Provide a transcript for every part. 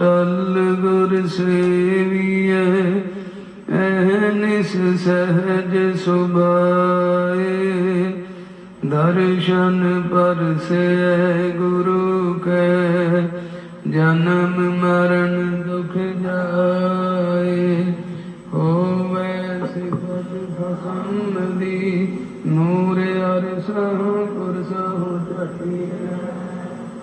ਟਲ ਗੁਰ ਸੇਵੀਐ ਐਨਿਸ ਸਹਜ ਸੁਭਾਏ। ਦਰਸ਼ਨ ਪਰਸੈ ਗੁਰੂ ਕੈ, ਜਨਮ ਮਰਨ ਦੁਖ ਜਾਏ। ਹੋਵੇ ਸਿਫਤ ਫਸਮ ਦੀ ਨੂਰ ਅਰਸਹੁ ਕੁਰਸਹੁ ਚਟਿਐ ਤੁਧ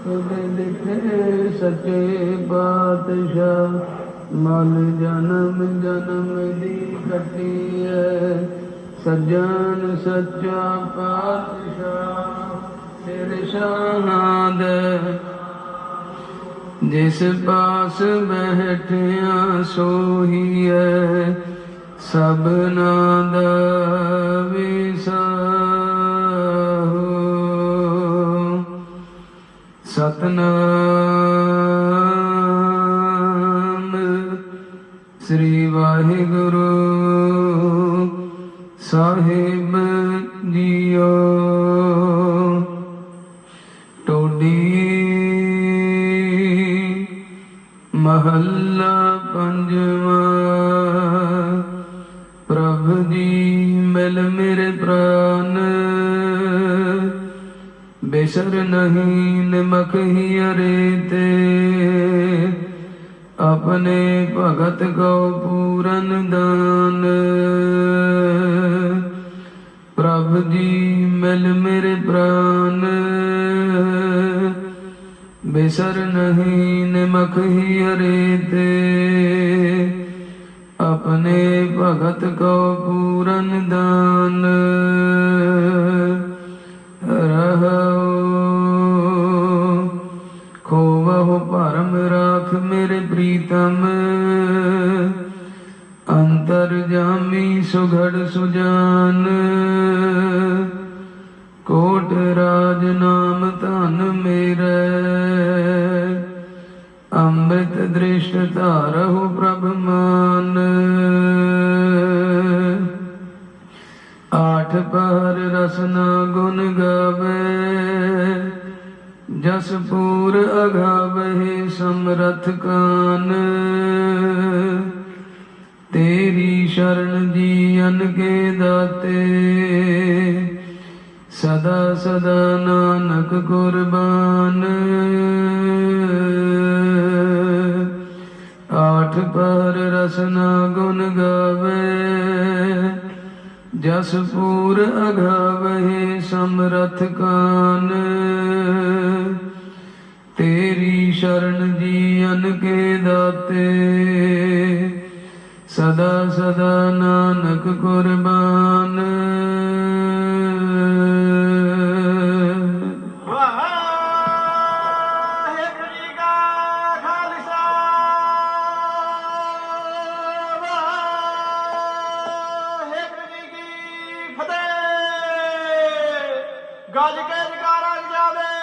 ਲਿਖੇ ਸੱਚੇ ਬਾਦਸ਼ਾਹ ਮਨ ਜਨਮ ਜਨਮ ਦੀ ਕੱਟੀਐ ਸੱਜਣ ਸੱਚਾ ਪਾਤਸ਼ਾਹ ਸਿਰ ਸ਼ਾਹਾਦ ਜਿਸ ਪਾਸ ਬੈਠਿਆ ਸੋਹੀਐ ਸਭਨਾ ਦਾ ਸਤਨਾਮ। ਸ੍ਰੀ ਵਾਹਿਗੁਰੂ ਸਾਹਿਬ ਜੀਓ। ਟੋਡੀ ਮਹੱਲਾ ਪੰਜਵਾਂ। ਪ੍ਰਭ ਜੀ ਮਿਲ ਮੇਰੇ ਬੇਸਰ ਨਹੀਂ, ਨਿਮਕ ਹੀ ਅਰੇ ਤੇ। ਆਪਣੇ ਭਗਤ ਕੋ ਪੂਰਨ ਦਾਨ। ਪ੍ਰਭ ਜੀ, ਮਿਲ ਮੇਰੇ ਪ੍ਰਾਨ। ਬੇਸਰ ਨਹੀਂ, ਨਿਮਕ ਹੀ ਹਰੇ ਤੇ। ਆਪਣੇ ਭਗਤ ਕੋ ਪੂਰਨ ਦਾਨ। ਪ੍ਰੀਤਮ ਅੰਤਰ ਜਾਮੀ ਸੁਘੜ ਸੁਜਾਨ। ਕੋਟ ਰਾਜ ਨਾਮ ਧਨ ਮੇਰੇ। ਅੰਮ੍ਰਿਤ ਦ੍ਰਿਸ਼ਟ ਧਾਰਹੁ ਪ੍ਰਭ ਮਾਨ। ਆਠ ਪਹਰ ਰਸਨਾ ਗੁਣ ਗਾਵੇ। ਜਸ ਪੂਰ ਅਗਾਵਹਿ ਸਮਰਥ ਕਾਨ। ਤੇਰੀ ਸ਼ਰਨ ਜੀਵਨ ਕੇ ਦਾਤੇ। ਸਦਾ ਸਦਾ ਨਾਨਕ ਕੁਰਬਾਨ। ਆਠ ਪਰ ਰਸਨਾ ਗੁਣ ਗਾਵੇ। ਜਸ ਪੂਰ ਅਗਾਵਹਿ ਸਮਰਥ ਕਾਨ। ਸ਼ਰਨ ਜੀ ਅਨਕੇ ਦਾਤੇ। ਸਦਾ ਸਦਾ ਨਾਨਕ ਕੁਰਬਾਨ। ਗੱਜ ਕੇ ਜਗਾਰਾ ਜਾਵੇ